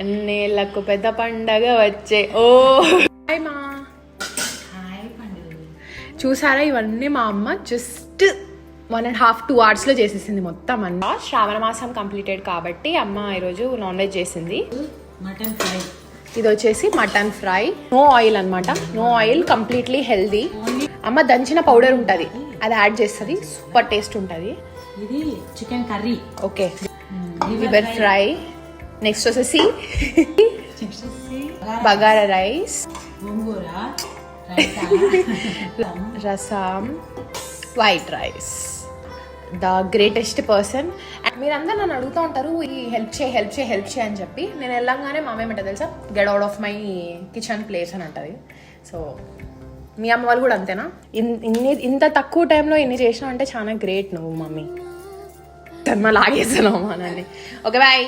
అన్నేళ్ళకు పెద్ద పండగ వచ్చే. ఓ. హాయ్ మా చూసారా ఇవన్నీ మా అమ్మ just one and half two అవర్స్లో చేసేసింది మొత్తం అన్న. శ్రావణ మాసం కంప్లీటెడ్ కాబట్టి అమ్మ ఈరోజు నాన్ వెజ్ చేసింది. మటన్ ఫ్రై ఇది వచ్చేసి మటన్ ఫ్రై. నో ఆయిల్ అన్నమాట. నో ఆయిల్ కంప్లీట్లీ హెల్దీ అమ్మ దంచిన పౌడర్ ఉంటుంది. అది యాడ్ చేస్తుంది. సూపర్ టేస్ట్ ఉంటుంది. ఇది chicken curry okay liver fry next వచ్చేసి bagara rice rasam. White rice the greatest person మీరందరూ నన్ను అడుగుతూ ఉంటారు ఈ హెల్ప్ చేయి హెల్ప్ చేయి హెల్ప్ చేయి అని చెప్పి. నేను వెళ్ళంగానే మా అమ్మ తెలుసా? Get out of my kitchen place అని అంటది. సో మీ అమ్మ వాళ్ళు కూడా అంతేనా? ఇన్- ఇన్ని ఇంత తక్కువ టైంలో ఇన్ని చేసినావు అంటే చాలా గ్రేట్ నువ్వు మమ్మీ. ధర్మ లాగేస్తున్నావు మనల్ని. Okay bye